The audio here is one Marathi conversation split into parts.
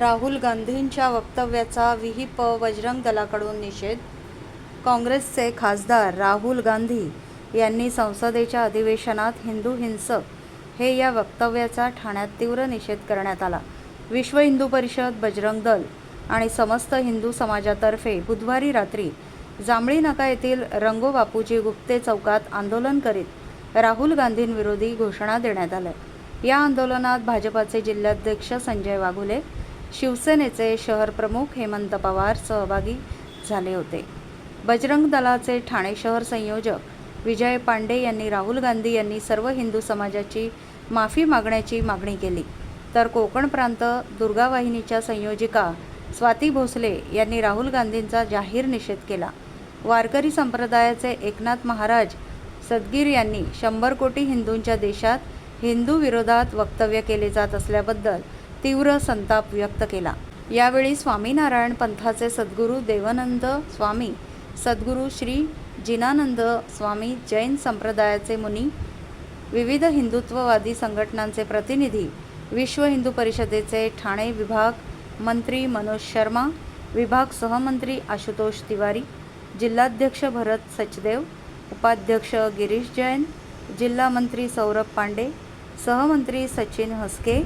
राहुल गांधींच्या वक्तव्याचा विहिप बजरंग दलाकडून निषेध. काँग्रेसचे खासदार राहुल गांधी यांनी संसदेच्या अधिवेशनात हिंदू हिंसक हे या वक्तव्याचा ठाण्यात तीव्र निषेध करण्यात आला. विश्व हिंदू परिषद बजरंग दल आणि समस्त हिंदू समाजातर्फे बुधवारी रात्री जांभळी नाका येथील रंगो बापूजी गुप्ते चौकात आंदोलन करीत राहुल गांधींविरोधी घोषणा देण्यात आल्या. या आंदोलनात भाजपाचे जिल्हाध्यक्ष संजय वाघुले शिवसेनेचे शहर प्रमुख हेमंत पवार सहभागी झाले होते. बजरंग दलाचे ठाणे शहर संयोजक विजय पांडे यांनी राहुल गांधी यांनी सर्व हिंदू समाजाची माफी मागण्याची मागणी केली. तर कोकण प्रांत दुर्गा वाहिनीच्या संयोजिका स्वाती भोसले यांनी राहुल गांधींचा जाहीर निषेध केला. वारकरी संप्रदायाचे एकनाथ महाराज सदगीर यांनी शंभर कोटी हिंदूंच्या देशात हिंदू विरोधात वक्तव्य केले जात असल्याबद्दल तीव्र संताप व्यक्त केला. यावेळी स्वामीनारायण पंथाचे सद्गुरू देवानंद स्वामी सद्गुरू श्री जिनानंद स्वामी जैन संप्रदायाचे मुनी विविध हिंदुत्ववादी संघटनांचे प्रतिनिधी विश्व हिंदू परिषदेचे ठाणे विभाग मंत्री मनोज शर्मा विभाग सहमंत्री आशुतोष तिवारी जिल्हाध्यक्ष भरत सचदेव उपाध्यक्ष गिरीश जैन जिल्हा मंत्री सौरभ पांडे सहमंत्री सचिन हसके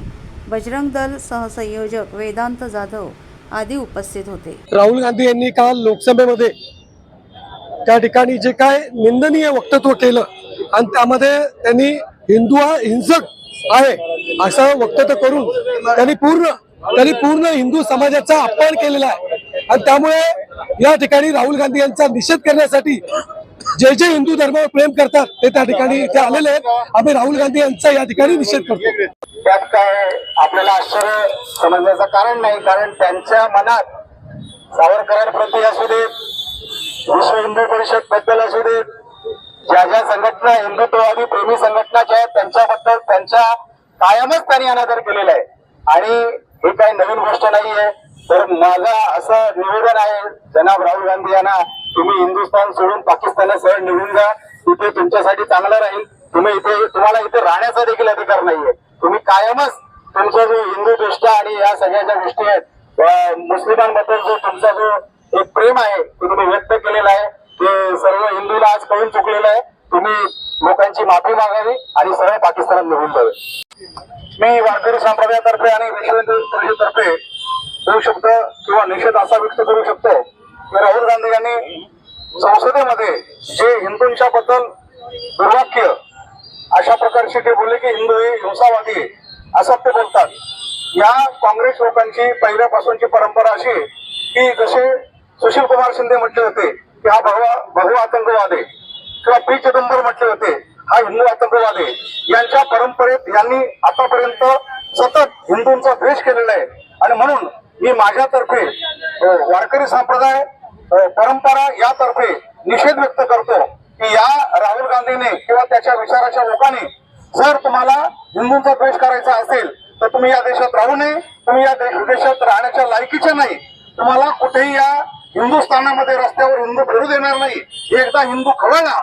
बजरंग दल सहसंयोजक वेदांत जाधव आदी उपस्थित होते. राहुल गांधी यांनी काल लोकसभेमध्ये त्या ठिकाणी जे काय निंदनीय वक्तव्य केलं आणि त्यामध्ये त्यांनी हिंदू हा हिंसक आहे असं वक्तव्य करून त्यांनी पूर्ण त्यांनी पूर्ण हिंदू समाजाचा अपमान केलेला आहे. आणि त्यामुळे या ठिकाणी राहुल गांधी यांचा निषेध करण्यासाठी जे जे हिंदू धर्मावर प्रेम करतात ते त्या ठिकाणी इथे आलेले आहेत. आम्ही राहुल गांधी यांचा या ठिकाणी निषेध करतो. त्यात काय आपल्याला आश्चर्य समजण्याचं कारण नाही कारण त्यांच्या मनात सावरकरांप्रती असू देत विश्व हिंदू परिषदबद्दल असू देत ज्या ज्या संघटना हिंदुत्ववादी प्रेमी संघटनाच्या आहेत त्यांच्याबद्दल त्यांच्या कायमच त्यांनी अनादर केलेला आहे. आणि हे काही नवीन गोष्ट नाही आहे तर माझा असं निवेदन आहे जनाब राहुल गांधी यांना तुम्ही हिंदुस्थान सोडून पाकिस्तानला सरळ निघून जा. इथे तुमच्यासाठी चांगलं राहील. तुम्ही इथे तुम्हाला इथे राहण्याचा देखील अधिकार नाहीये. तुम्ही कायमच तुमचा जो हिंदू दृष्टा आणि या सगळ्या ज्या गोष्टी आहेत मुस्लिमांबद्दल जो तुमचा जो एक प्रेम आहे ते तुम्ही व्यक्त केलेला आहे ते सर्व हिंदूला आज कळून चुकलेलं आहे. तुम्ही लोकांची माफी मागावी आणि सरळ पाकिस्तानात निघून जावे. मी वारकरी संप्रदायातर्फे आणि विश्व हिंदू परिषदेतर्फे देऊ शकतो किंवा निषेध असा व्यक्त करू शकतो. की राहुल गांधी यांनी संसदेमध्ये जे हिंदूंच्या बद्दल दुर्वाक्य अशा प्रकारचे ते बोलले की हिंदू हे हिंसावादी असं ते बोलतात. या काँग्रेस लोकांची पहिल्यापासूनची परंपरा अशी की जसे सुशील कुमार शिंदे म्हटले होते की हा भगवा भगवा आतंकवाद आहे किंवा पी चिदंबर म्हटले होते हा हिंदू आतंकवाद आहे. यांच्या परंपरेत यांनी आतापर्यंत सतत हिंदूंचा द्वेष केलेला आहे. आणि म्हणून मी माझ्यातर्फे वारकरी संप्रदाय परंपरा यातर्फे निषेध व्यक्त करतो की या राहुल गांधीने किंवा त्याच्या विचाराच्या लोकांनी जर तुम्हाला हिंदूंचा द्वेष करायचा असेल तर तुम्ही या देशात राहू नये तुम्ही या देश देशात राहण्याच्या लायकीचे नाही. तुम्हाला कुठेही या हिंदुस्थानामध्ये रस्त्यावर हिंदू फिरू देणार नाही. एकदा हिंदू खवळला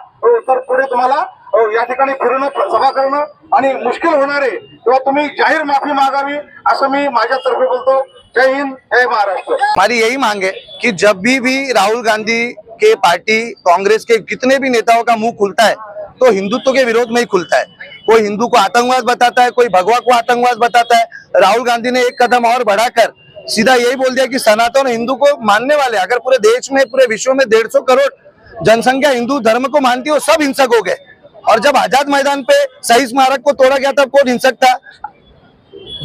तर पुढे तुम्हाला हो, या ठिकाणी फिरणं सभा करणं आणि मुश्किल होणार आहे तेव्हा तुम्ही जाहीर माफी मागावी असं मी माझ्यातर्फे बोलतो. जय हिंद जय महाराष्ट्र. हमारी यही मांग है कि जब भी भी राहुल गांधी के पार्टी कांग्रेस के कितने भी नेताओं का मुंह खुलता है तो हिंदुत्व के विरोध में ही खुलता है। कोई हिंदू को आतंकवाद बताता है कोई भगवा को आतंकवाद बताता है राहुल गांधी ने एक कदम और बढ़ाकर सीधा यही बोल दिया कि सनातन हिंदू को मानने वाले अगर पूरे देश में पूरे विश्व में डेढ़ करोड़ जनसंख्या हिंदू धर्म को मानती है वो सब हिंसक हो गए। और जब आज़ाद मैदान पे शहीद स्मारक को तोड़ा गया तब कौन हिंसक था?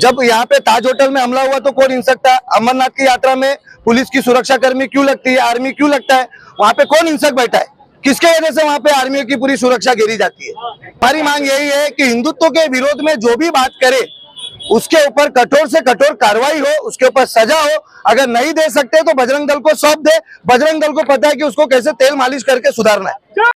जब यहाँ पे ताज होटल में हमला हुआ तो कौन हिंसक था? अमरनाथ की यात्रा में पुलिस की सुरक्षा कर्मी क्यों लगती है? आर्मी क्यों लगता है? वहाँ पे कौन हिंसक बैठा है? किसके वजह से वहाँ पे आर्मियों की पूरी सुरक्षा घेरी जाती है? हमारी मांग यही है कि हिंदुत्व के विरोध में जो भी बात करे, उसके ऊपर कठोर से कठोर कार्रवाई हो, उसके ऊपर सजा हो। अगर नहीं दे सकते तो बजरंग दल को सौंप दे। बजरंग दल को पता है कि उसको कैसे तेल मालिश करके सुधारना है।